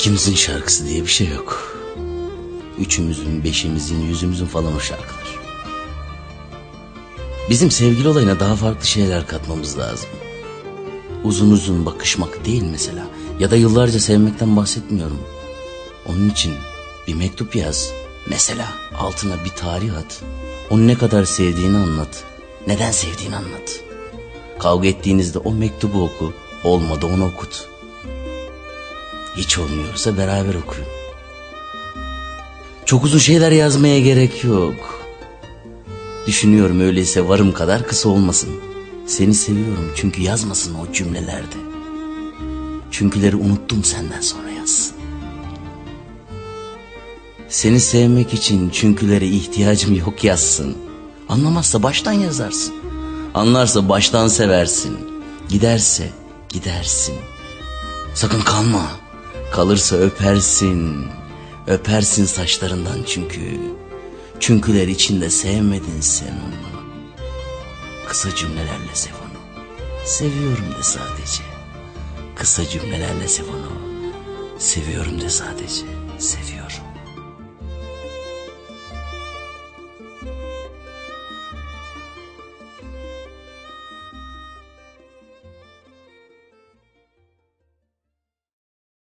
İkimizin şarkısı diye bir şey yok. Üçümüzün, beşimizin, yüzümüzün falan o şarkılar. Bizim sevgili olayına daha farklı şeyler katmamız lazım. Uzun uzun bakışmak değil mesela. Ya da yıllarca sevmekten bahsetmiyorum. Onun için bir mektup yaz. Mesela altına bir tarih at. Onu ne kadar sevdiğini anlat. Neden sevdiğini anlat. Kavga ettiğinizde o mektubu oku. Olmadı onu okut. Hiç olmuyorsa beraber okuyun. Çok uzun şeyler yazmaya gerek yok. Düşünüyorum öyleyse varım kadar kısa olmasın. Seni seviyorum çünkü yazmasın o cümlelerde. Çünküleri unuttum senden sonra yazsın. Seni sevmek için çünkülere ihtiyacım yok yazsın. Anlamazsa baştan yazarsın. Anlarsa baştan seversin. Giderse gidersin. Sakın kalma. Kalırsa öpersin. Öpersin saçlarından çünkü. Çünküler içinde sevmedin sen onu. Kısa cümlelerle sev onu. Seviyorum de sadece. Kısa cümlelerle sev onu. Seviyorum de sadece. Seviyorum.